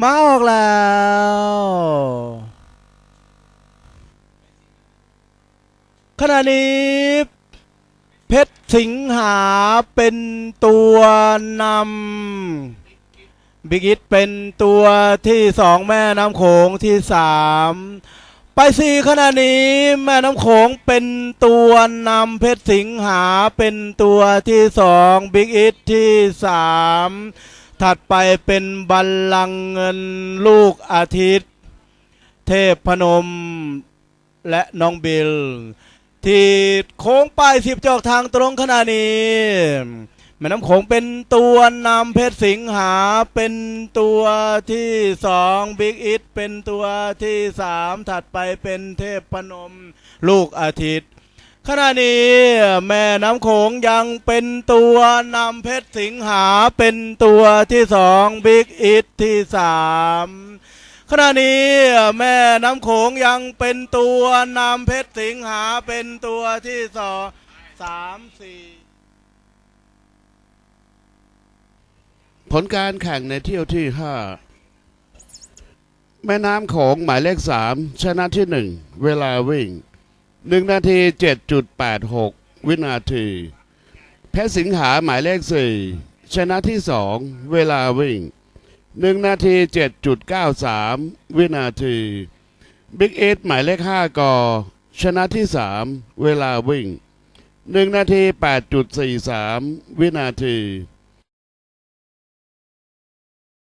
มาออกแล้ว ขณะนี้เพชรสิงหาเป็นตัวนำบิ๊กอิทเป็นตัวที่สองแม่น้ำโขงที่สามไปสี่ขณะนี้แม่น้ำโขงเป็นตัวนำเพชรสิงหาเป็นตัวที่สองบิ๊กอิทที่สาม ถัดไปเป็นบัลลังก์เงินลูกอาทิตย์ เทพพนมและน้องบิล ที่โค้งป้ายสิบจอกทางตรงขณะนี้แม่น้ำโขงเป็นตัวนำเพชรสิงหาเป็นตัวที่สองบิ๊กอิทเป็นตัวที่สามถัดไปเป็นเทพพนม ลูกอาทิตย์ ขณะนี้แม่น้ำโขงยังเป็นตัวนำเพชรสิงหาเป็นตัวที่สองบิ๊กอิทที่สามขณะนี้แม่น้ำโขงยังเป็นตัวนำเพชรสิงหาเป็นตัวที่สองสามสี่ผลการแข่งในเที่ยวที่5แม่น้ำโขงหมายเลข3ชนะที่1เวลาวิ่ง 1นาที7.86วินาทีเพชรสิงหาหมายเลข4ชนะที่2เวลาวิ่ง1นาที7.93วินาทีบิ๊กเอหมายเลข5กอชนะที่3เวลาวิ่ง1นาที8.43วินาที